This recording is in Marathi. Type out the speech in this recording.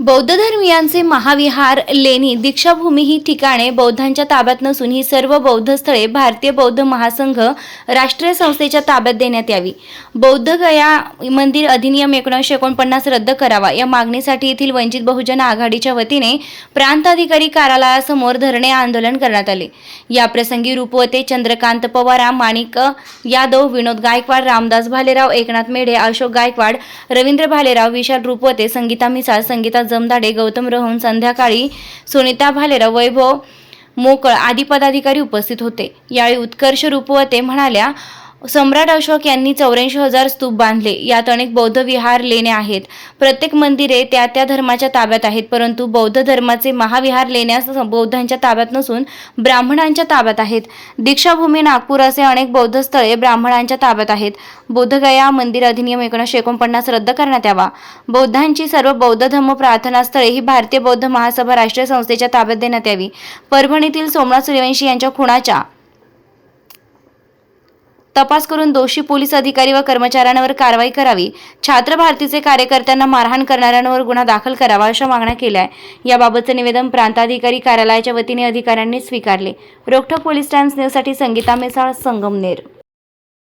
बौद्ध धर्मियांचे महाविहार लेणी दीक्षाभूमी ही ठिकाणे बौद्धांच्या ताब्यात नसून ही सर्व बौद्ध स्थळे भारतीय बौद्ध महासंघ राष्ट्रीय संस्थेच्या ताब्यात देण्यात यावी. बौद्ध गया मंदिर अधिनियम एकोणीसशे एकोणपन्नास रद्द करावा. या मागणीसाठी येथील वंचित बहुजन आघाडीच्या वतीने प्रांताधिकारी कार्यालयासमोर धरणे आंदोलन करण्यात आले. याप्रसंगी रूपवते चंद्रकांत पवार माणिक यादव विनोद गायकवाड रामदास भालेराव एकनाथ मेढे अशोक गायकवाड रवींद्र भालेराव विशाल रूपवते संगीता मिसाळ संगीता जमदाडे गौतम रोहन संध्याकाळी सुनीता भालेराव वैभव मोकळ आदी पदाधिकारी उपस्थित होते. यावेळी उत्कर्ष रूपवते म्हणाल्या सम्राट अशोक यांनी चौऱ्याऐंशी हजार स्तूप बांधले. यात अनेक बौद्ध विहार लेण्या आहेत. प्रत्येक मंदिरे त्या त्या धर्माच्या ताब्यात आहेत परंतु बौद्ध धर्माचे महाविहार लेण्या बौद्धांच्या ताब्यात नसून ब्राह्मणांच्या ताब्यात आहेत. दीक्षाभूमी नागपूर असे अनेक बौद्ध स्थळे ब्राह्मणांच्या ताब्यात आहेत. बोधगया मंदिर अधिनियम एकोणीसशे एकोणपन्नास रद्द करण्यात यावा. बौद्धांची सर्व बौद्ध धर्म प्रार्थनास्थळे ही भारतीय बौद्ध महासभा राष्ट्रीय संस्थेच्या ताब्यात देण्यात यावी. परभणीतील सोमनाथ सूर्यवंशी यांच्या खुणाच्या तपास करून दोषी पोलीस अधिकारी व कर्मचाऱ्यांवर कारवाई करावी. छात्र भारतीचे कार्यकर्त्यांना मारहाण करणाऱ्यांवर गुन्हा दाखल करावा अशा मागण्या केल्या आहे याबाबतचं निवेदन प्रांताधिकारी कार्यालयाच्या वतीने अधिकाऱ्यांनी स्वीकारले. रोखठोक पोलीस टाइम्स न्यूजसाठी संगीता मिसाळ संगमनेर.